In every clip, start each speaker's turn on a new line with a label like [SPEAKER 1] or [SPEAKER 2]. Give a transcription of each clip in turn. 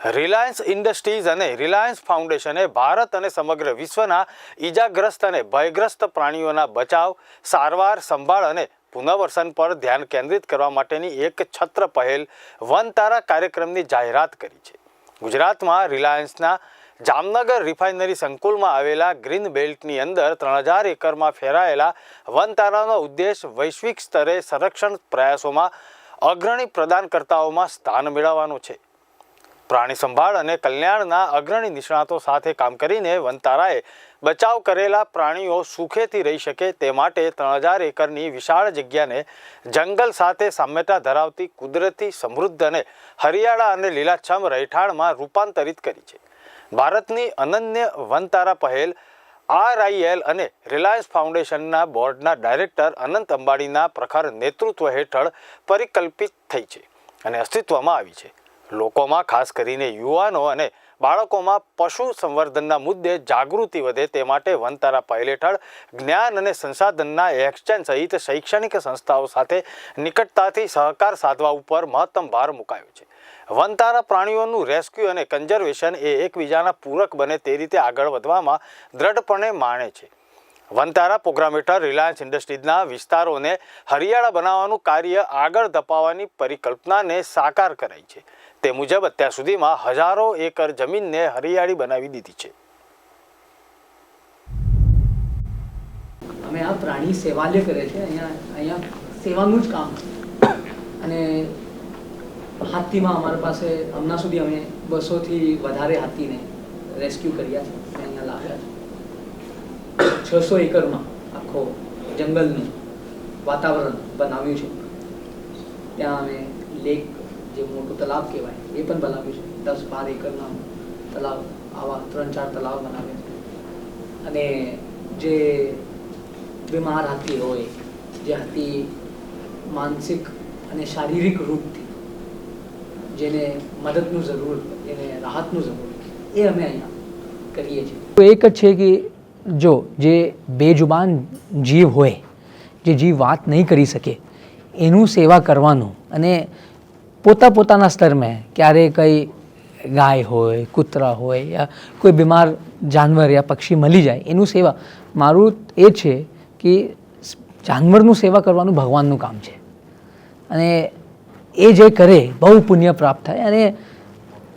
[SPEAKER 1] Reliance industries અને Reliance ફાઉન્ડેશને ભારત અને સમગ્ર વિશ્વના ઈજાગ્રસ્ત અને ભયગ્રસ્ત પ્રાણીઓના બચાવ, સારવાર, સંભાળ અને પુનર્વસન પર ધ્યાન કેન્દ્રિત કરવા માટેની એક છત્ર પહેલ વન તારા કાર્યક્રમની જાહેરાત કરી છે. ગુજરાતમાં રિલાયન્સના જામનગર રિફાઇનરી સંકુલમાં આવેલા ગ્રીન બેલ્ટની અંદર ત્રણ હજાર એકરમાં ફેરાયેલા વનતારાનો ઉદ્દેશ વૈશ્વિક સ્તરે સંરક્ષણ પ્રયાસોમાં અગ્રણી પ્રદાનકર્તાઓમાં સ્થાન મેળવવાનો છે. પ્રાણી સંભાળ અને કલ્યાણના અગ્રણી નિષ્ણાતો સાથે કામ કરીને વનતારાએ બચાવ કરેલા પ્રાણીઓ સુખેથી રહી શકે તે માટે ત્રણ હજાર એકરની વિશાળ જગ્યાને જંગલ સાથે સામ્યતા ધરાવતી કુદરતી સમૃદ્ધ અને હરિયાળા અને લીલાછમ રહેઠાણમાં રૂપાંતરિત કરી છે. ભારતની અનન્ય વનતારા પહેલ આરઆઈએલ અને રિલાયન્સ ફાઉન્ડેશનના બોર્ડના ડાયરેક્ટર અનંત અંબાણીના પ્રખર નેતૃત્વ હેઠળ પરિકલ્પિત થઈ છે અને અસ્તિત્વમાં આવી છે. લોકોમાં, ખાસ કરીને યુવાનો અને બાળકોમાં પશુ સંવર્ધનના મુદ્દે જાગૃતિ વધે તે માટે વનતારા પહેલ હેઠળ જ્ઞાન અને સંસાધનના એક્સચેન્જ સહિત શૈક્ષણિક સંસ્થાઓ સાથે નિકટતાથી સહકાર સાધવા ઉપર મહત્તમ ભાર મુકાયો છે. વનતારા પ્રાણીઓનું રેસ્ક્યુ અને કન્ઝર્વેશન એ એકબીજાના પૂરક બને તે રીતે આગળ વધવામાં દ્રઢપણે માણે છે. વનતારા પ્રોગ્રામ હેઠળ રિલાયન્સ ઇન્ડસ્ટ્રીઝના વિસ્તારોને હરિયાળા બનાવવાનું કાર્ય આગળ ધપાવવાની પરિકલ્પનાને સાકાર કરાઈ છે. તે મુજબ અત્યાર સુધીમાં હજારો એકર જમીનને હરિયાળી બનાવી દીધી છે.
[SPEAKER 2] અમે આ પ્રાણી સેવાલય કરે છે. અહીંયા અહીંયા સેવાનું જ કામ અને હાથીમાં અમારી પાસે હમણાં સુધી અમે બસોથી વધારે હાથીને રેસ્ક્યુ કર્યા છે અને અહીંયા લાવ્યા છે છસો એકરમાં આખો જંગલનું વાતાવરણ બનાવ્યું છે. ત્યાં અમે લેક જે મોટું તલાવ કહેવાય, એ પણ બનાવ્યું છે. દસ બાર એકરના તલાવ, આવા ત્રણ ચાર તલાવ બનાવ્યા અને જે બીમાર હાથી હોય, જે હાથી માનસિક અને શારીરિક રૂપથી જેને મદદનું જરૂર એને રાહતનું જરૂર, એ અમે અહીંયા કરીએ છીએ.
[SPEAKER 3] તો એક જ છે કે જો જે બેજુબાન જીવ હોય, જે જીવ વાત નહીં કરી શકે, એનું સેવા કરવાનું અને પોતા પોતાના સ્તરમાં ક્યારે કંઈ ગાય હોય, કૂતરા હોય યા કોઈ બીમાર જાનવર યા પક્ષી મળી જાય, એનું સેવા. મારું એ છે કે જાનવરનું સેવા કરવાનું ભગવાનનું કામ છે. અને એ જે કરે બહુ પુણ્ય પ્રાપ્ત થાય અને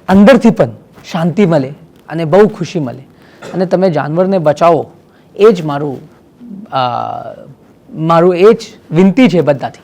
[SPEAKER 3] અંદરથી પણ શાંતિ મળે અને બહુ ખુશી મળે. અને તમે જાનવરને બચાવો એ જ મારું મારું એ જ વિનંતી છે બધાથી.